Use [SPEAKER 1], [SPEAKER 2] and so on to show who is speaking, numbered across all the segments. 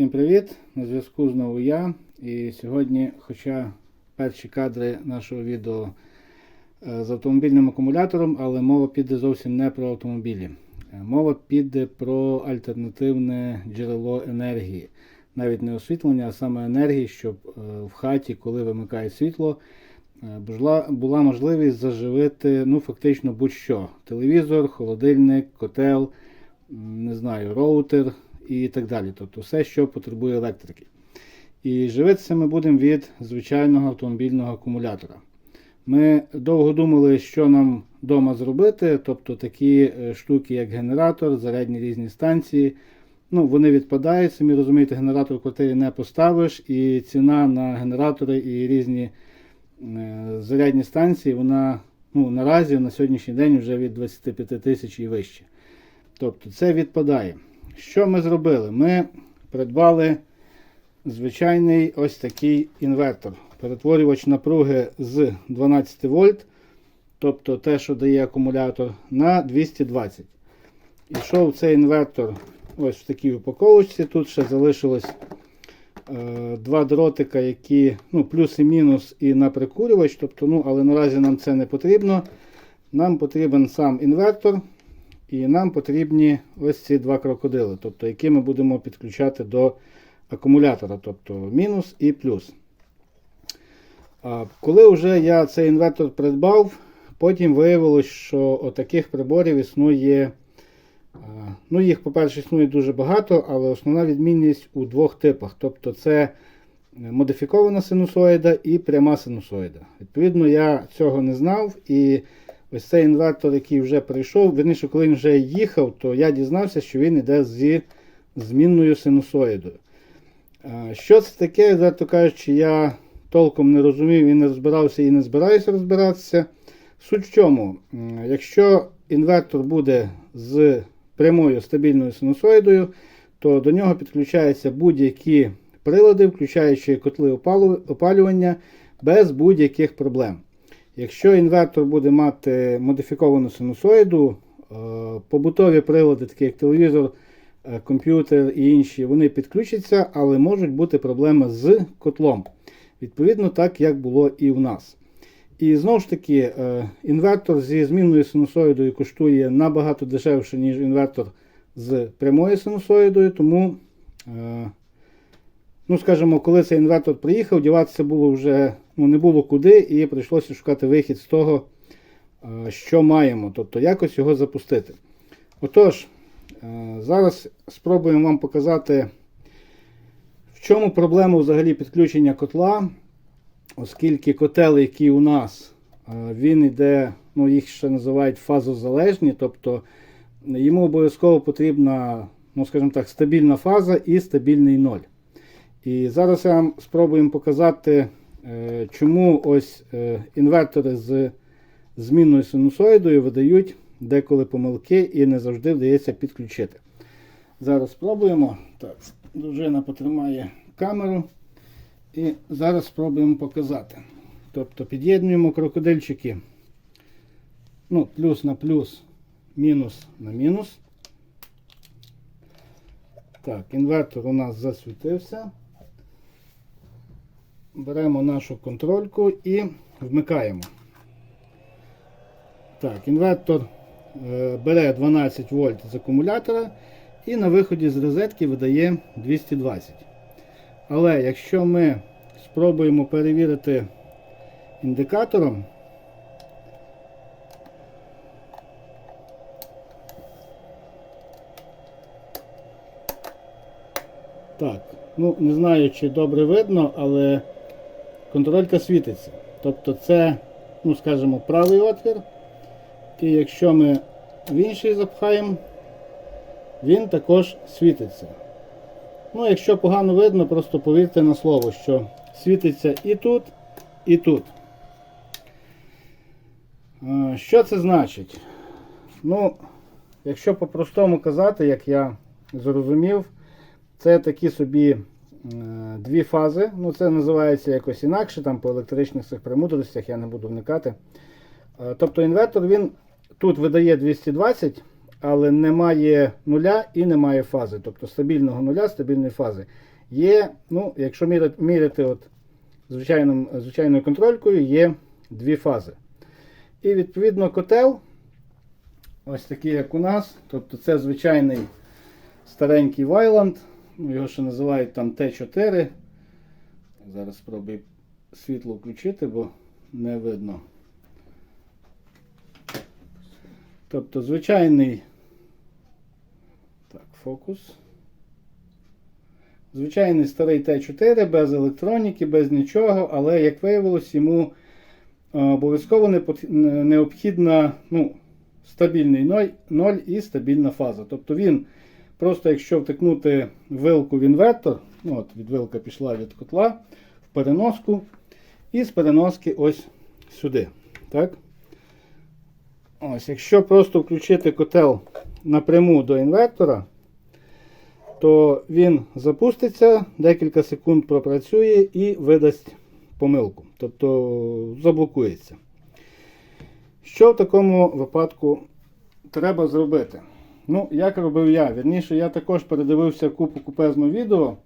[SPEAKER 1] Всім привіт! На зв'язку знову я. І сьогодні, хоча перші кадри нашого відео е, з автомобільним акумулятором, але мова піде зовсім не про автомобілі. Е, Мова піде про альтернативне джерело енергії. Навіть не освітлення, а саме енергії, щоб е, в хаті, коли вимикає світло, була можливість заживити ну, фактично будь-що: телевізор, холодильник, котел, не знаю, роутер і так далі. Тобто все, що потребує електрики. І живитися ми будемо від звичайного автомобільного акумулятора. Ми довго думали, що нам вдома зробити, тобто такі е, штуки, як генератор, зарядні різні станції. Ну, вони відпадають, самі розумієте, генератор в квартирі не поставиш, і ціна на генератори і різні е, зарядні станції, вона ну, наразі на сьогоднішній день вже від 25 тисяч і вище. Тобто це відпадає. Що ми зробили? Ми придбали звичайний ось такий інвертор. Перетворювач напруги з 12 вольт, тобто те, що дає акумулятор, на 220. Ішов цей інвертор ось в такій упаковочці. Тут ще залишилось е, два дротика, які ну, плюс і мінус, і на прикурювач. Тобто, ну, але наразі нам це не потрібно. Нам потрібен сам інвертор. І нам потрібні ось ці два крокодили, тобто, які ми будемо підключати до акумулятора, тобто мінус і плюс. Коли вже я цей інвертор придбав, потім виявилось, що отаких приборів існує. Ну, їх, по-перше, існує дуже багато, але основна відмінність у двох типах. Тобто це модифікована синусоїда і пряма синусоїда. Відповідно, я цього не знав. І ось цей інвертор, який вже прийшов, верніше, коли він вже їхав, то я дізнався, що він йде зі змінною синусоїдою. Що це таке, відверто кажучи, я толком не розумів і не розбирався і не збираюся розбиратися. Суть в чому, якщо інвертор буде з прямою стабільною синусоїдою, то до нього підключаються будь-які прилади, включаючи котли опалювання, без будь-яких проблем. Якщо інвертор буде мати модифіковану синусоїду, е, побутові прилади, такі як телевізор, е, комп'ютер і інші, вони підключаться, але можуть бути проблеми з котлом. Відповідно, так як було і в нас. І знову ж таки, е, інвертор зі змінною синусоїдою коштує набагато дешевше, ніж інвертор з прямою синусоїдою, тому, ну скажімо, коли цей інвертор приїхав, діватися було вже ну, не було куди, і прийшлося шукати вихід з того, е, що маємо, тобто якось його запустити. Отож, е, зараз спробуємо вам показати, в чому проблема взагалі підключення котла, оскільки котел, який у нас, е, він йде, ну їх ще називають фазозалежні, тобто йому обов'язково потрібна, ну скажімо так, стабільна фаза і стабільний ноль. І зараз я вам спробуємо показати, е, чому ось е, інвертори з змінною синусоїдою видають деколи помилки і не завжди вдається підключити. Зараз спробуємо. Так, дружина потримає камеру. І зараз спробуємо показати. Тобто під'єднуємо крокодильчики ну, плюс на плюс, мінус на мінус. Так, інвертор у нас засвітився. Беремо нашу контрольку і вмикаємо. Так, інвертор е, бере 12 вольт з акумулятора і на виході з розетки видає 220. Але якщо ми спробуємо перевірити індикатором, так, ну не знаю, чи добре видно, але контролька світиться. Тобто це, ну скажімо, правий отвір. І якщо ми в інший запхаємо, він також світиться. Ну, якщо погано видно, просто повірте на слово, що світиться і тут, і тут. Е, Що це значить? Ну, якщо по-простому казати, як я зрозумів, це такі собі дві фази. Ну, це називається якось інакше, там по електричних цих премудростях я не буду вникати. Е, Тобто інвертор він тут видає 220, але немає нуля і немає фази. Тобто стабільного нуля, стабільної фази. Є, ну, якщо міряти от звичайним, звичайною контролькою, є дві фази. І відповідно котел, ось такий, як у нас. Тобто це звичайний старенький Вайланд. Ну, його ще називають там Т4. Зараз спробую світло включити, бо не видно. Тобто звичайний. Так, фокус. Звичайний старий Т4 без електроніки, без нічого, але, як виявилось, йому е, обов'язково необхідна ну, стабільний ноль, ноль і стабільна фаза. Тобто він просто, якщо втикнути вилку в інвертор, ну, от від вилка пішла від котла в переноску, і з переноски ось сюди. Так? Ось, якщо просто включити котел напряму до інвертора, то він запуститься, декілька секунд пропрацює і видасть помилку. Тобто заблокується. Що в такому випадку треба зробити? Ну, як робив я. Вірніше, я також передивився купу купезного відео.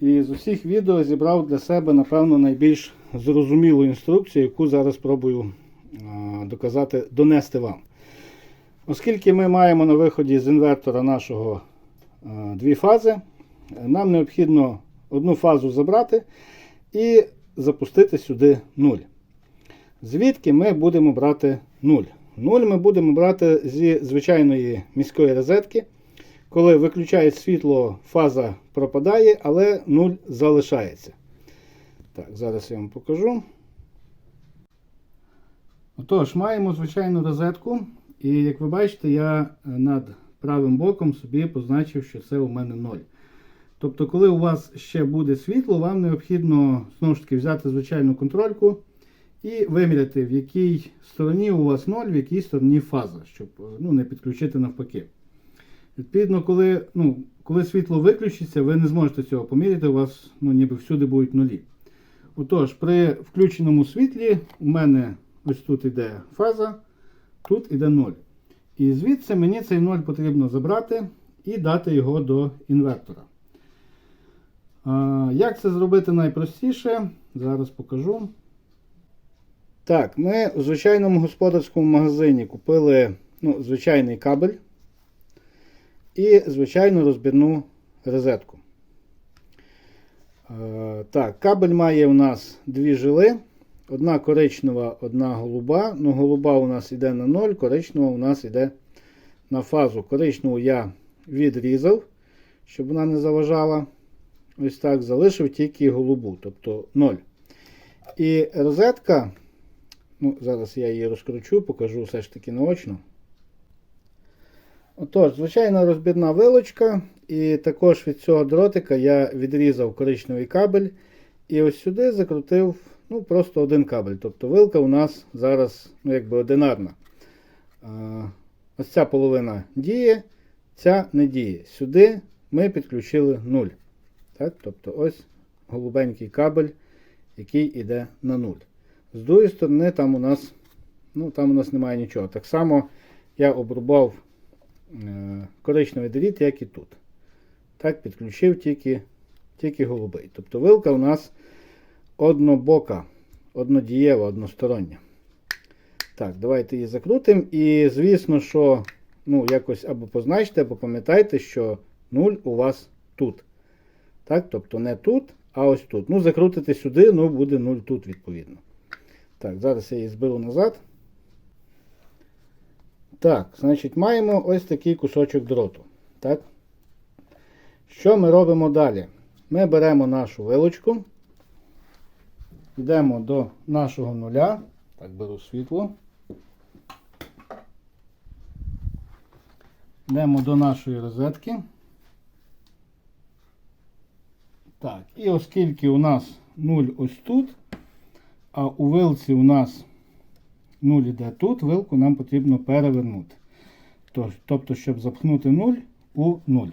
[SPEAKER 1] І з усіх відео зібрав для себе, напевно, найбільш зрозумілу інструкцію, яку зараз спробую доказати, донести вам. Оскільки ми маємо на виході з інвертора нашого дві фази, нам необхідно одну фазу забрати і запустити сюди 0. Звідки ми будемо брати 0? 0 ми будемо брати зі звичайної міської розетки. Коли виключають світло, фаза пропадає, але 0 залишається. Так, зараз я вам покажу. Отож, маємо звичайну розетку. І як ви бачите, я над правим боком собі позначив, що це у мене 0. Тобто, коли у вас ще буде світло, вам необхідно знову ж таки взяти звичайну контрольку і виміряти, в якій стороні у вас 0, в якій стороні фаза, щоб ну, не підключити навпаки. Відповідно, коли ну, коли світло виключиться, ви не зможете цього поміряти, у вас ну, ніби всюди будуть нулі. Отож, при включеному світлі у мене ось тут іде фаза, тут іде 0. І звідси мені цей 0 потрібно забрати і дати його до інвертора. А, як це зробити найпростіше? Зараз покажу. Так, ми у звичайному господарському магазині купили ну, звичайний кабель і звичайну розбірну розетку. Е, так, кабель має у нас дві жили. Одна коричнева, одна голуба. Ну, голуба у нас йде на 0, коричнева у нас йде на фазу. Коричневу я відрізав, щоб вона не заважала. Ось так, залишив тільки голубу, тобто 0. І розетка, ну, зараз я її розкручу, покажу все ж таки наочно. Отож, звичайна розбірна вилочка, і також від цього дротика я відрізав коричневий кабель. І ось сюди закрутив ну, просто один кабель. Тобто вилка у нас зараз ну, якби одинарна. Ось ця половина діє, ця не діє. Сюди ми підключили 0. Так? Тобто ось голубенький кабель, який йде на 0. З другої сторони, там у нас ну, там у нас немає нічого. Так само я обрубав е, коричневий дріт, як і тут. Так, підключив тільки, тільки голубий. Тобто вилка у нас однобока, однодієва, одностороння. Так, давайте її закрутимо. І звісно, що ну, якось або позначте, або пам'ятайте, що 0 у вас тут. Так, тобто не тут, а ось тут. Ну, закрутите сюди, ну буде 0 тут, відповідно. Так, зараз я її зберу назад. Так, значить, маємо ось такий кусочок дроту. Так? Що ми робимо далі? Ми беремо нашу вилочку, йдемо до нашого нуля. Так, беру світло. Йдемо до нашої розетки. Так, і оскільки у нас 0 ось тут, а у вилці у нас 0 іде тут, вилку нам потрібно перевернути. Тобто, щоб запхнути 0 у 0.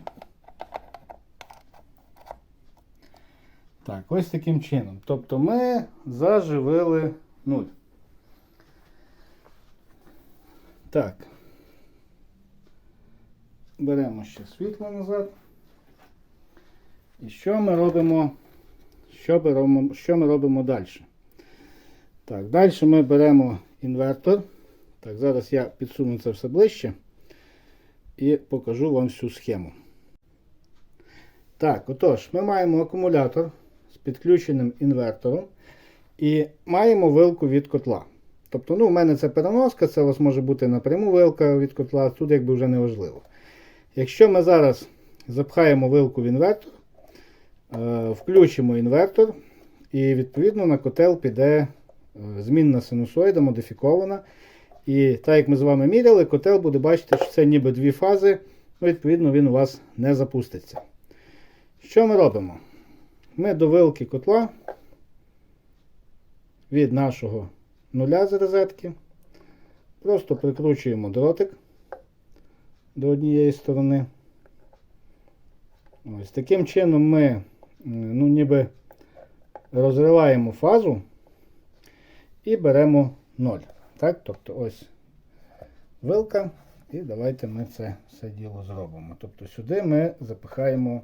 [SPEAKER 1] Так, ось таким чином. Тобто ми заживили 0. Так. Беремо ще світло назад. І що ми робимо? Що ми робимо, що ми робимо далі? Так, далі ми беремо інвертор. Так, зараз я підсуну це все ближче і покажу вам всю схему. Так, отож, ми маємо акумулятор з підключеним інвертором і маємо вилку від котла. Тобто, ну, у мене це переноска, це у вас може бути напряму вилка від котла, тут якби вже не важливо. Якщо ми зараз запхаємо вилку в інвертор, е, включимо інвертор, і відповідно на котел піде змінна синусоїда, модифікована. І так як ми з вами міряли, котел буде бачити, що це ніби дві фази, ну, відповідно, він у вас не запуститься. Що ми робимо? Ми до вилки котла від нашого нуля з розетки просто прикручуємо дротик до однієї сторони. Ось таким чином ми ну, ніби розриваємо фазу і беремо 0. Так, тобто ось вилка, і давайте ми це все діло зробимо. Тобто сюди ми запихаємо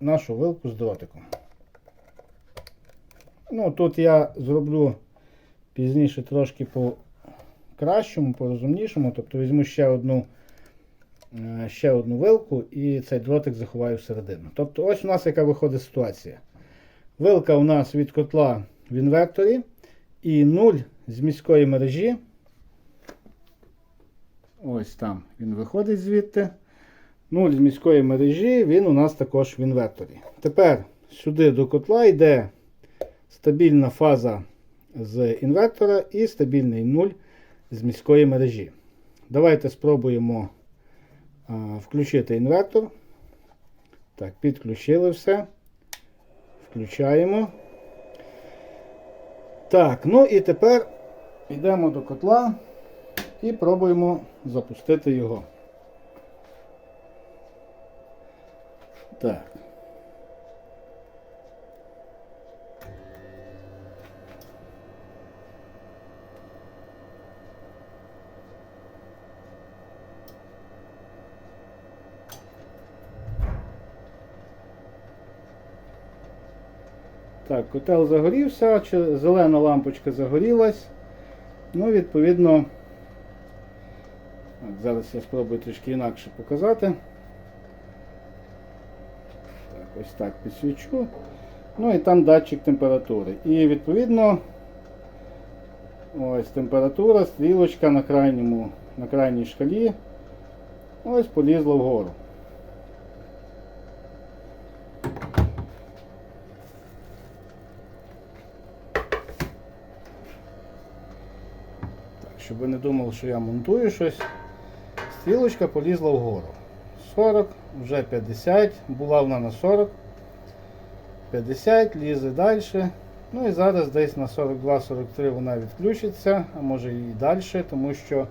[SPEAKER 1] нашу вилку з дротиком. Ну, тут я зроблю пізніше трошки по кращому, по розумнішому. Тобто візьму ще одну, е, ще одну вилку і цей дротик заховаю всередину. Тобто ось у нас яка виходить ситуація. Вилка у нас від котла в інверторі і 0 з міської мережі. Ось там він виходить звідти. 0 з міської мережі, він у нас також в інверторі. Тепер сюди до котла йде стабільна фаза з інвертора і стабільний 0 з міської мережі. Давайте спробуємо а, включити інвертор. Так, підключили все. Включаємо. Так, ну і тепер йдемо до котла і пробуємо запустити його. Так. Так, котел загорівся, зелена лампочка загорілась. Ну, відповідно, так, зараз я спробую трішки інакше показати. Так, ось так підсвічу. Ну і там датчик температури. І відповідно ось температура, стрілочка на крайньому, на крайній шкалі. Ось полізла вгору. Щоб ви не думали, що я монтую щось. Стрілочка полізла вгору. 40, вже 50, була вона на 40. 50, лізе далі. Ну і зараз десь на 42-43 вона відключиться, а може і далі, тому що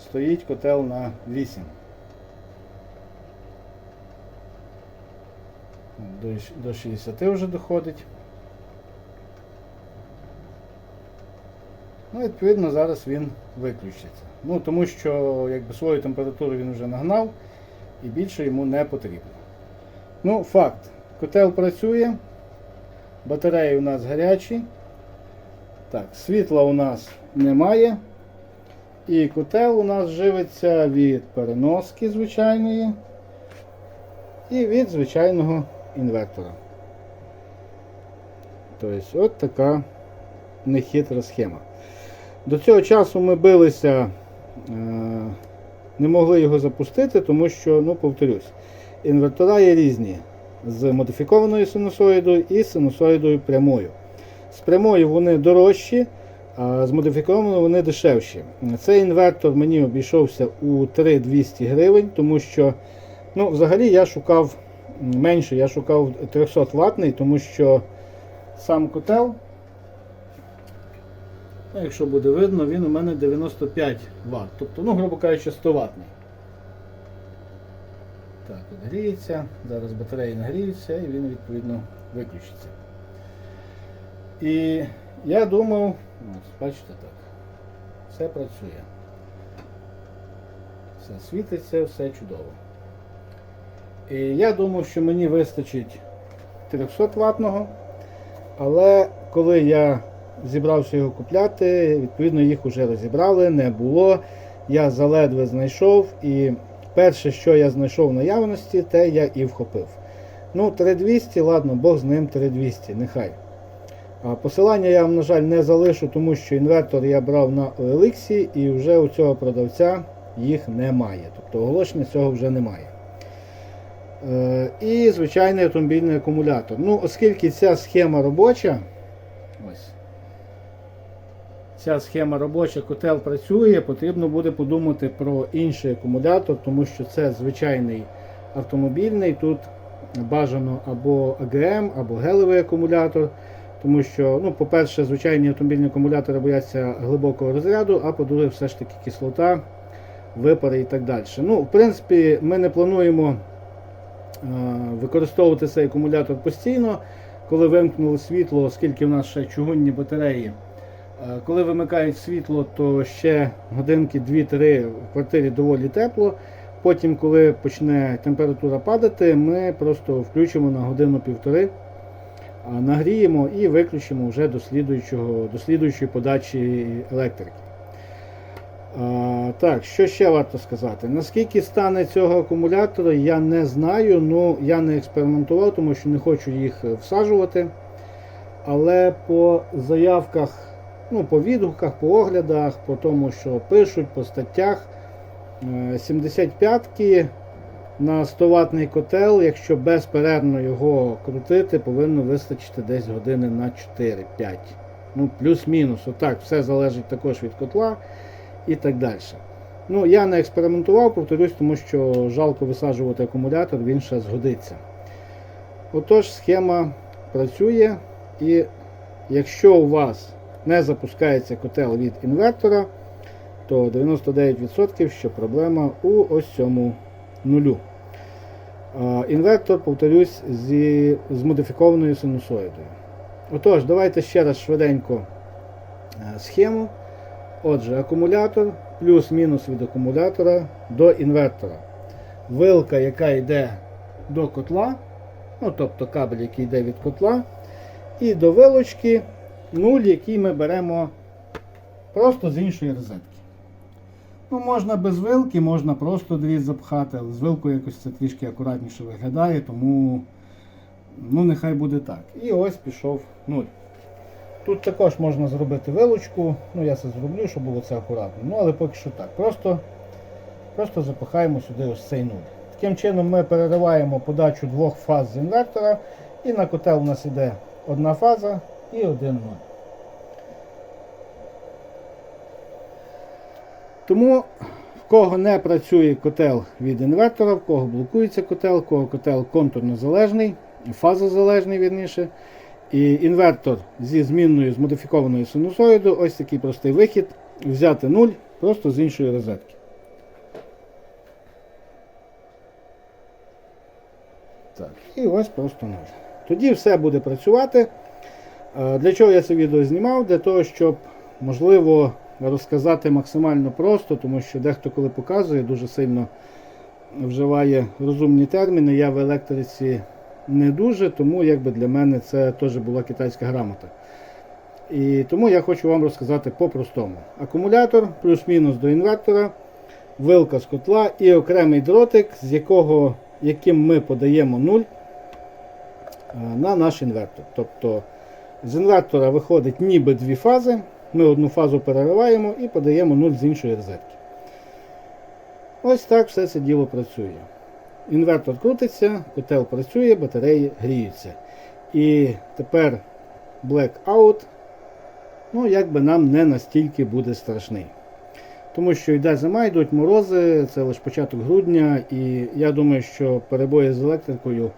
[SPEAKER 1] стоїть котел на 8. До, до 60 вже доходить. Ну, відповідно, зараз він виключиться. Ну, тому що якби, свою температуру він вже нагнав і більше йому не потрібно. Ну, факт. Котел працює. Батареї у нас гарячі. Так, світла у нас немає. І котел у нас живиться від переноски звичайної і від звичайного інвертора. Тобто, от така нехитра схема. До цього часу ми билися, е, не могли його запустити, тому що, ну, повторюсь, інвертора є різні з модифікованою синусоїдою і синусоїдою прямою. З прямою вони дорожчі, а з модифікованою вони дешевші. Цей інвертор мені обійшовся у 3200 гривень, тому що ну, взагалі я шукав менше, я шукав 300 ватний, тому що сам котел. Якщо буде видно, він у мене 95 Вт. Тобто, ну, грубо кажучи, 100 ватний. Так, от гріється. Зараз батареї нагріються і він відповідно виключиться. І я думав, ось, бачите так, все працює. Все світиться, все чудово. І я думав, що мені вистачить 300 ватного. Але коли я зібрався його купляти, відповідно їх вже розібрали, не було. Я заледве знайшов і перше, що я знайшов в наявності, те я і вхопив. Ну, 3200, ладно, Бог з ним 3200, нехай. А Посилання я вам, на жаль, не залишу, тому що інвертор я брав на OLX і вже у цього продавця їх немає. Тобто оголошення цього вже немає. Е, І звичайний автомобільний акумулятор. Ну, оскільки ця схема робоча, ось. Ця схема робоча, котел працює, потрібно буде подумати про інший акумулятор, тому що це звичайний автомобільний. Тут бажано або АГМ, або гелевий акумулятор. Тому що, ну, по-перше, звичайні автомобільні акумулятори бояться глибокого розряду, а по-друге, все ж таки кислота, випари і так далі. Ну, в принципі, ми не плануємо е, використовувати цей акумулятор постійно. Коли вимкнули світло, оскільки в нас ще чугунні батареї, коли вимикають світло, то ще годинки 2-3 в квартирі доволі тепло. Потім, коли почне температура падати, ми просто включимо на годину-півтори нагріємо і виключимо вже до, слідуючого, до слідуючої подачі електрики. А, так, що ще варто сказати? Наскільки стане цього акумулятора, я не знаю. Ну, я не експериментував, тому що не хочу їх е, всаджувати. Але по заявках, ну, по відгуках, по оглядах, по тому, що пишуть, по статтях, е, 75-ки на 100 ватний котел, якщо безперервно його крутити, повинно вистачити десь години на 4-5. Ну, плюс-мінус. Отак, все залежить також від котла і так далі. Ну, я не експериментував, повторюсь, тому що жалко висаджувати акумулятор, він ще згодиться. Отож, схема працює, і якщо у вас не запускається котел від інвертора, то 99% що проблема у ось цьому нулю. Інвертор, повторюсь, зі, з модифікованою синусоїдою. Отож, давайте ще раз швиденько е, схему. Отже, акумулятор, плюс-мінус від акумулятора до інвертора. Вилка, яка йде до котла, ну, тобто кабель, який йде від котла, і до вилочки нуль, який ми беремо просто з іншої розетки. Ну, можна без вилки, можна просто дріт запхати, але з вилкою якось це трішки акуратніше виглядає, тому ну, нехай буде так. І ось пішов нуль. Тут також можна зробити вилочку, ну я це зроблю, щоб було це акуратно. Ну, але поки що так. Просто, просто запихаємо сюди ось цей нуль. Таким чином ми перериваємо подачу двох фаз з інвертора, і на котел у нас іде одна фаза і один нуль. Тому в кого не працює котел від інвертора, в кого блокується котел, в кого котел контурно залежний, фазозалежний вірніше. І інвертор зі змінною змодифікованою синусоїдою, ось такий простий вихід, взяти 0 просто з іншої розетки. Так, І ось просто 0. Тоді все буде працювати. Е, Для чого я це відео знімав? Для того, щоб можливо розказати максимально просто, тому що дехто, коли показує, дуже сильно вживає розумні терміни. Я в електриці не дуже, тому якби для мене це теж була китайська грамота. І тому я хочу вам розказати по-простому. Акумулятор плюс-мінус до інвертора, вилка з котла і окремий дротик, з якого, яким ми подаємо 0 на наш інвертор. Тобто з інвертора виходить ніби дві фази. Ми одну фазу перериваємо і подаємо 0 з іншої розетки. Ось так все це діло працює. Інвертор крутиться, котел працює, батареї гріються. І тепер blackout, ну, якби нам не настільки буде страшний. Тому що йде зима, йдуть морози, це лише початок грудня, і я думаю, що перебої з електрикою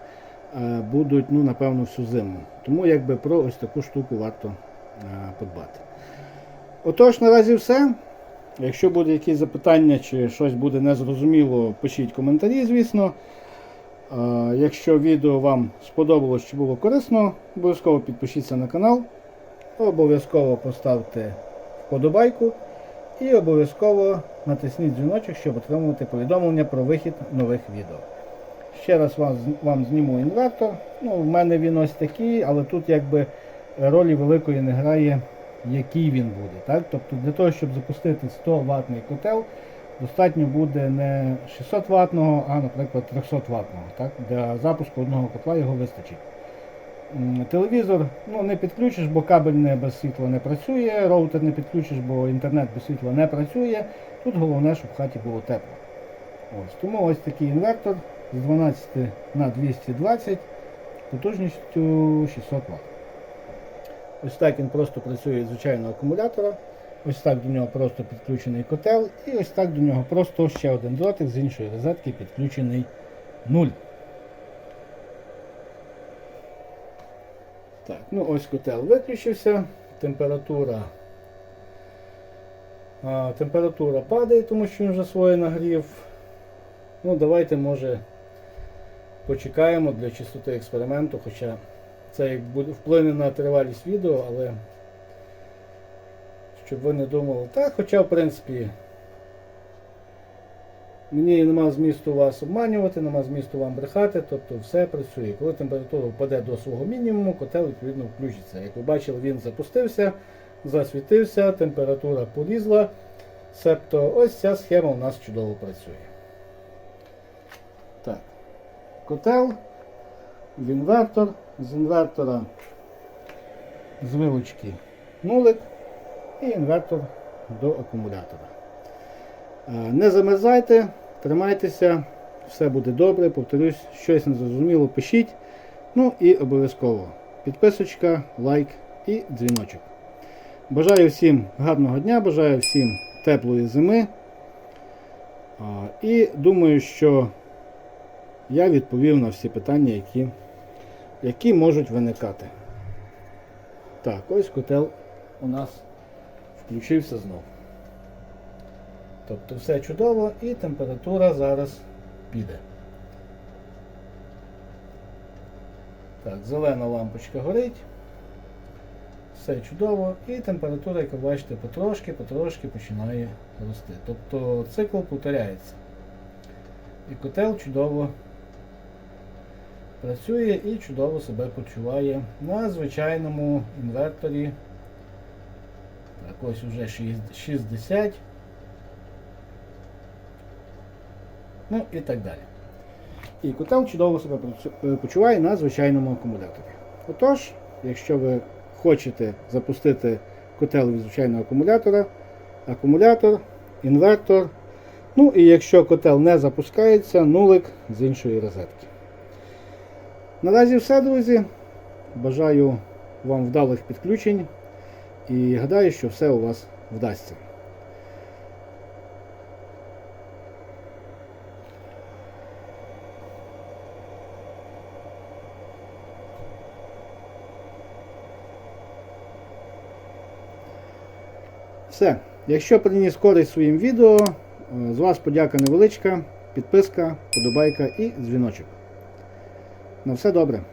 [SPEAKER 1] будуть, ну, напевно, всю зиму. Тому якби про ось таку штуку варто е, подбати. Отож, наразі все. Якщо буде якісь запитання чи щось буде незрозуміло, пишіть коментарі, звісно. Е, Якщо відео вам сподобалось чи було корисно, обов'язково підпишіться на канал, обов'язково поставте вподобайку і обов'язково натисніть дзвіночок, щоб отримувати повідомлення про вихід нових відео. Ще раз вам, вам зніму інвертор. Ну, в мене він ось такий, але тут якби ролі великої не грає, який він буде. Так? Тобто для того, щоб запустити 100 ватний котел, достатньо буде не 600 ватного, а, наприклад, 300 ватного. Так? Для запуску одного котла його вистачить. Телевізор ну, не підключиш, бо кабель не без світла не працює, роутер не підключиш, бо інтернет без світла не працює. Тут головне, щоб в хаті було тепло. Ось, тому ось такий інвертор з 12 на 220 потужністю 600 Вт. Ось так він просто працює з звичайного акумулятора. Ось так до нього просто підключений котел. І ось так до нього просто ще один дротик з іншої розетки підключений 0. Так, ну ось котел виключився. Температура. А, температура падає, тому що він вже своє нагрів. Ну, давайте, може, почекаємо для чистоти експерименту, хоча це буде вплине на тривалість відео, але щоб ви не думали, так, хоча, в принципі, мені нема змісту вас обманювати, нема змісту вам брехати, тобто все працює. Коли температура впаде до свого мінімуму, котел відповідно включиться. Як ви бачили, він запустився, засвітився, температура полізла. Себто ось ця схема у нас чудово працює. Котел, в інвертор, з інвертора з вилучки нулик і інвертор до акумулятора. Е, Не замерзайте, тримайтеся, все буде добре, повторюсь, щось не зрозуміло, пишіть. Ну і обов'язково підписочка, лайк і дзвіночок. Бажаю всім гарного дня, бажаю всім теплої зими. І думаю, що я відповів на всі питання, які, які можуть виникати. Так, ось котел у нас включився знов. Тобто все чудово і температура зараз піде. Так, зелена лампочка горить. Все чудово, і температура, як ви бачите, потрошки-потрошки починає рости. Тобто цикл повторяється. І котел чудово працює і чудово себе почуває на звичайному інверторі. Так, ось вже 60. Ну і так далі. І котел чудово себе почуває на звичайному акумуляторі. Отож, якщо ви хочете запустити котел від звичайного акумулятора, акумулятор, інвертор. Ну і якщо котел не запускається, нулик з іншої розетки. Наразі все, друзі. Бажаю вам вдалих підключень і гадаю, що все у вас вдасться. Все. Якщо приніс користь своїм відео, е, з вас подяка невеличка, підписка, подобайка і дзвіночок. На все добре.